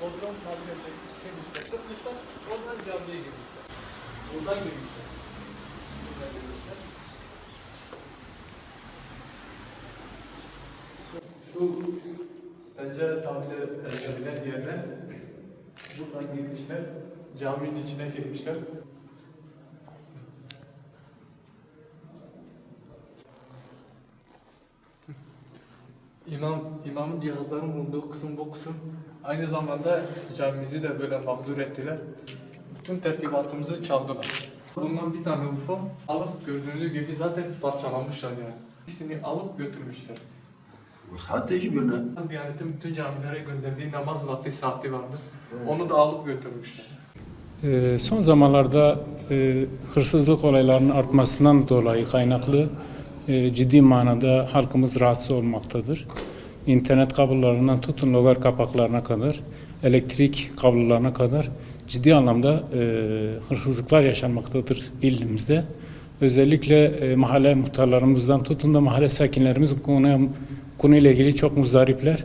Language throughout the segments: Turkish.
Bodrum kabinete çekmişler, sıkmışlar, oradan camiye girmişler. Buradan girmişler. Buradan girmişler. Şu pencere tahminleri pencereler yerine buradan girmişler, caminin içine girmişler. İmam, imamın cihazların bulunduğu kısım bu kısım. Aynı zamanda camimizi de böyle mağdur ettiler. Bütün tertibatımızı çaldılar. Bundan bir tane UFO alıp gördüğünüz gibi zaten parçalamışlar yani. İkisini alıp götürmüşler. Hiç birine. Diyanet'in bütün camilere gönderdiği namaz vakti saati vardı. Onu da alıp götürmüşler. Ee, Son zamanlarda e, hırsızlık olaylarının artmasından dolayı kaynaklı e, ciddi manada halkımız rahatsız olmaktadır. İnternet kablolarından tutun logar kapaklarına kadar, elektrik kablolarına kadar ciddi anlamda e, hırsızlıklar yaşanmaktadır ilimizde. Özellikle e, mahalle muhtarlarımızdan tutun da mahalle sakinlerimiz bu konuya, konuyla ilgili çok muzdaripler.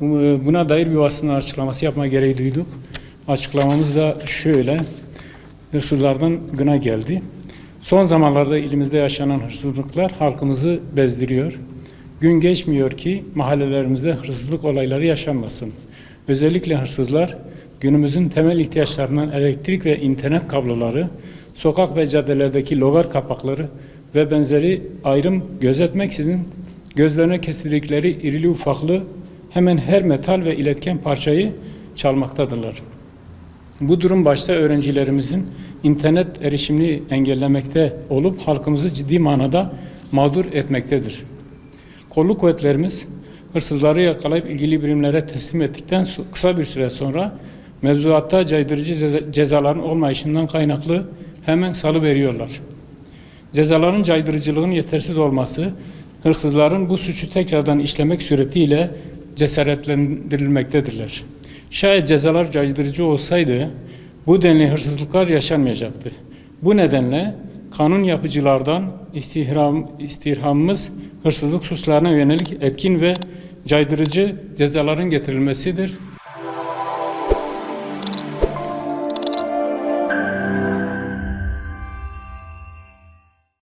Bu- Buna dair bir basın açıklaması yapma gereği duyduk. Açıklamamız da şöyle. Hırsızlardan gına geldi. Son zamanlarda ilimizde yaşanan hırsızlıklar halkımızı bezdiriyor. Gün geçmiyor ki mahallelerimizde hırsızlık olayları yaşanmasın. Özellikle hırsızlar günümüzün temel ihtiyaçlarından elektrik ve internet kabloları, sokak ve caddelerdeki logar kapakları ve benzeri ayrım gözetmeksizin gözlerine kestirdikleri irili ufaklı hemen her metal ve iletken parçayı çalmaktadırlar. Bu durum başta öğrencilerimizin internet erişimini engellemekte olup halkımızı ciddi manada mağdur etmektedir. Kolluk kuvvetlerimiz hırsızları yakalayıp ilgili birimlere teslim ettikten kısa bir süre sonra mevzuatta caydırıcı ceza- cezaların olmayışından kaynaklı hemen salı veriyorlar. Cezaların caydırıcılığının yetersiz olması, hırsızların bu suçu tekrardan işlemek suretiyle cesaretlendirilmektedirler. Şayet cezalar caydırıcı olsaydı bu denli hırsızlıklar yaşanmayacaktı. Bu nedenle kanun yapıcılardan istihram, istirhamımız hırsızlık suçlarına yönelik etkin ve caydırıcı cezaların getirilmesidir.